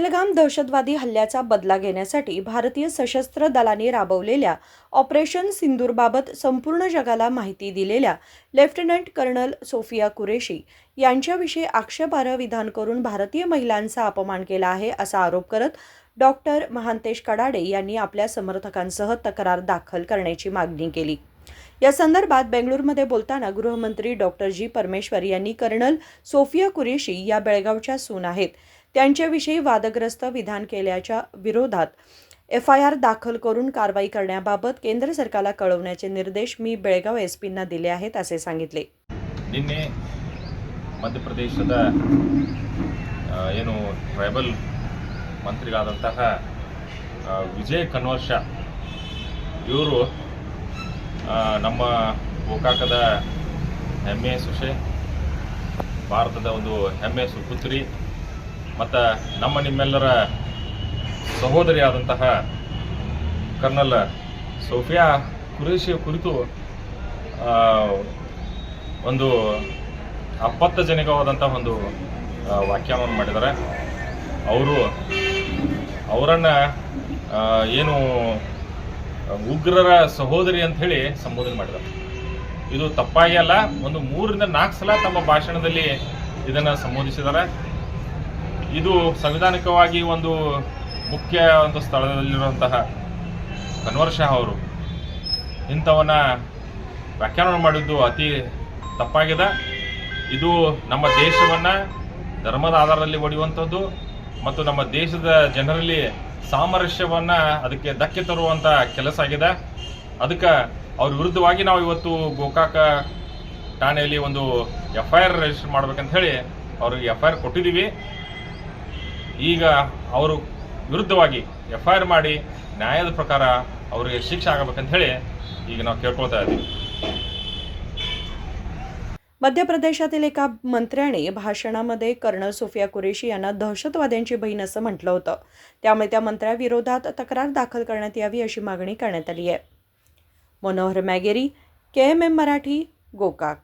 पहलगाम दहशतवादी हल्ल्याचा बदला घेण्यासाठी भारतीय सशस्त्र दलाने राबवलेल्या ऑपरेशन सिंदूरबाबत संपूर्ण जगाला माहिती दिलेल्या लेफ्टनंट कर्नल सोफिया कुरेशी यांच्याविषयी आक्षेपार्ह विधान करून भारतीय महिलांचा अपमान केला आहे असा आरोप करत डॉक्टर महांतेश कडाडे यांनी आपल्या समर्थकांसह तक्रार दाखल करण्याची मागणी केली. या संदर्भात बेंगळुरूमध्ये बोलताना गृहमंत्री डॉक्टर जी परमेश्वर यांनी कर्नल सोफिया कुरेशी या बेळगावच्या सून आहेत. त्यांच्याविषयी वादग्रस्त विधान केल्याच्या विरोधात एफ आय आर दाखल करून कारवाई करण्याबाबत केंद्र सरकारला कळवण्याचे निर्देश मी बेळगाव एस पींना दिले आहेत असे सांगितले ನಿನ್ನೆ ಮಧ್ಯಪ್ರದೇಶದ ಆ, ಏನು ಟ್ರೈಬಲ್ ಮಂತ್ರಿಗಳಾದಂತಹ ಆ, ವಿಜಯ್ ಕನ್ವರ್ಷ ಇವರು ನಮ್ಮ ಗೋಕಾಕದ ಹೆಮ್ಮೆ ಸುಷೆ ಭಾರತದ ಒಂದು ಹೆಮ್ಮೆ ಸುಪುತ್ರಿ ಮತ್ತು ನಮ್ಮ ನಿಮ್ಮೆಲ್ಲರ ಸಹೋದರಿಯಾದಂತಹ ಕರ್ನಲ್ ಸೋಫಿಯಾ ಕುರೇಶಿ ಕುರಿತು ಒಂದು ಒಂದು ಅಪತ್ತಜನಕವಾದಂಥ ಒಂದು ವ್ಯಾಖ್ಯಾನವನ್ನು ಮಾಡಿದ್ದಾರೆ. ಅವರು ಅವರನ್ನು ಏನು ಉಗ್ರರ ಸಹೋದರಿ ಅಂತ ಹೇಳಿ ಸಂಬೋಧನೆ ಮಾಡಿದ್ದಾರೆ. ಇದು ತಪ್ಪಾಗಿ ಅಲ್ಲ, ಒಂದು ಮೂರರಿಂದ ನಾಲ್ಕು ಸಲ ತಮ್ಮ ಭಾಷಣದಲ್ಲಿ ಇದನ್ನು ಸಂಬೋಧಿಸಿದ್ದಾರೆ. ಇದು ಸಂವಿಧಾನಿಕವಾಗಿ ಒಂದು ಮುಖ್ಯ ಒಂದು ಸ್ಥಳದಲ್ಲಿರುವಂತಹ ಕನ್ವರ್ ಶಾ ಅವರು ಇಂಥವನ್ನ ವ್ಯಾಖ್ಯಾನ ಮಾಡಿದ್ದು ಅತಿ ತಪ್ಪಾಗಿದೆ. ಇದು ನಮ್ಮ ದೇಶವನ್ನು ಧರ್ಮದ ಆಧಾರದಲ್ಲಿ ಒಡೆಯುವಂಥದ್ದು ಮತ್ತು ನಮ್ಮ ದೇಶದ ಜನರಲ್ಲಿ ಸಾಮರಸ್ಯವನ್ನು ಅದಕ್ಕೆ ಧಕ್ಕೆ ತರುವಂಥ ಕೆಲಸ ಆಗಿದೆ. ಅದಕ್ಕೆ ಅವ್ರ ವಿರುದ್ಧವಾಗಿ ನಾವು ಇವತ್ತು ಗೋಕಾಕ ಠಾಣೆಯಲ್ಲಿ ಒಂದು ಎಫ್ ಐ ಆರ್ ರಿಜಿಸ್ಟರ್ ಮಾಡ್ಬೇಕಂತ ಹೇಳಿ ಅವ್ರಿಗೆ ಎಫ್ ಐ ಆರ್ ಕೊಟ್ಟಿದ್ದೀವಿ. ಈಗ ಅವರು ವಿರುದ್ಧವಾಗಿ ಎಫ್ ಐ ಆರ್ ಮಾಡಿ ನ್ಯಾಯದ प्रकार ಅವರಿಗೆ ಶಿಕ್ಷೆ ಆಗಬೇಕಂತ ಹೇಳಿ ಈಗ ನಾವು ಕೇಳ್ಕೊಳ್ತಾ ಇದ್ದೀವಿ मध्य प्रदेशातील एका मंत्र्याने भाषणामध्ये कर्नल सोफिया कुरेशी यांना दहशतवाद्यांची बहीण असं म्हटलं होतं त्यामुळे त्या मंत्र्याविरोधात तक्रार दाखल करण्यात यावी अशी मागणी करण्यात आली आहे Manohar Mageri K M M Marathi Gokak